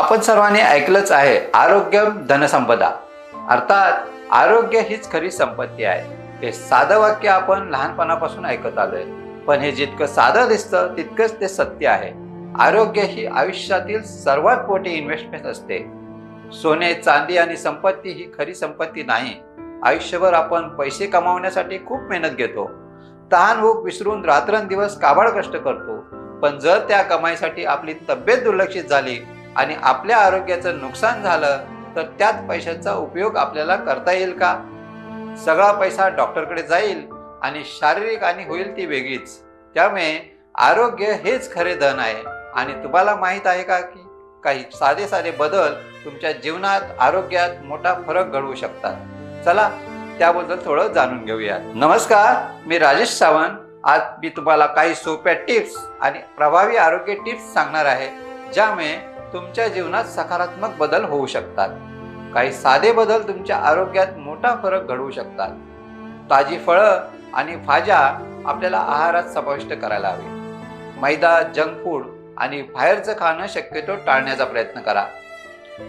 आपण सर्वांनी ऐकलंच आहे आरोग्य धनसंपदा. अर्थात आरोग्य हीच खरी संपत्ती आहे. हे साधं वाक्य आपण लहानपणापासून ऐकत आलोय. पण हे जितकं साधं दिसतं तितकंच ते सत्य आहे. आरोग्य ही आयुष्यातील सर्वात मोठी इन्व्हेस्टमेंट असते. सोने चांदी आणि संपत्ती ही खरी संपत्ती नाही. आयुष्यभर आपण पैसे कमावण्यासाठी खूप मेहनत घेतो. तहान भूक विसरून रात्रंदिवस काबाड कष्ट करतो. पण जर त्या कमाईसाठी आपली तब्येत दुर्लक्षित झाली आणि आपल्या आरोग्याचं नुकसान झालं तर त्याच पैशाचा उपयोग आपल्याला करता येईल का? सगळा पैसा डॉक्टरकडे जाईल आणि शारीरिक आणि होईल ती वेगळीच. त्यामुळे आरोग्य हेच खरे धन आहे. आणि तुम्हाला माहीत आहे का की काही साधे साधे बदल तुमच्या जीवनात आरोग्यात मोठा फरक घडवू शकतात? चला त्याबद्दल थोडं जाणून घेऊया. नमस्कार मी राजेश सावंत. आज मी तुम्हाला काही सोप्या टिप्स आणि प्रभावी आरोग्य टिप्स सांगणार आहे ज्यामुळे तुमच्या जीवनात सकारात्मक बदल होऊ शकतात. काही साधे बदल तुमच्या आरोग्यात मोठा फरक घडवू शकतात. ताजी फळं आणि भाज्या आपल्याला आहारात समाविष्ट करायला हवी. मैदा जंक फूड आणि बाहेरचं खाणं शक्यतो टाळण्याचा प्रयत्न करा.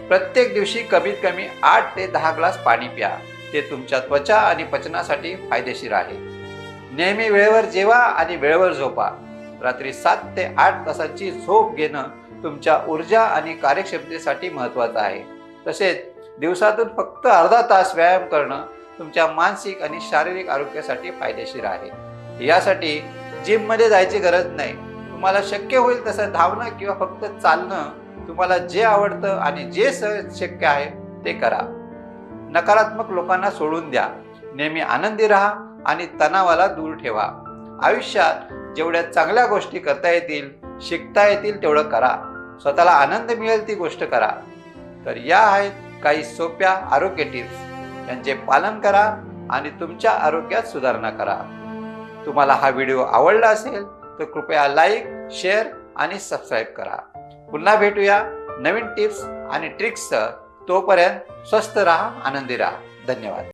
प्रत्येक दिवशी कमीत कमी आठ ते दहा ग्लास पाणी प्या. ते तुमच्या त्वचा आणि पचनासाठी फायदेशीर आहे. नेहमी वेळेवर जेवा आणि वेळेवर झोपा. रात्री सात ते आठ तासाची झोप घेणं तुमच्या ऊर्जा आणि कार्यक्षमतेसाठी महत्त्वाचं आहे. तसेच दिवसातून फक्त अर्धा तास व्यायाम करणं तुमच्या मानसिक आणि शारीरिक आरोग्यासाठी फायदेशीर आहे. यासाठी जिममध्ये जायची गरज नाही. तुम्हाला शक्य होईल तसं धावणं किंवा फक्त चालणं तुम्हाला जे आवडतं आणि जे सहज शक्य आहे ते करा. नकारात्मक लोकांना सोडून द्या. नेहमी आनंदी राहा आणि तणावाला दूर ठेवा. आयुष्यात जेवढ्या चांगल्या गोष्टी करता येतील शिकता येतील तेवढं करा. स्वतःला आनंद मिळेल ती गोष्ट करा. तर या आहेत काही सोप्या आरोग्य टिप्स. यांचे पालन करा आणि तुमच्या आरोग्यात सुधारणा करा. तुम्हाला हा व्हिडिओ आवडला असेल तर कृपया लाईक शेअर आणि सबस्क्राईब करा. पुन्हा भेटूया नवीन टिप्स आणि ट्रिक्ससह तोपर्यंत स्वस्थ राहा आनंदी राहा. धन्यवाद.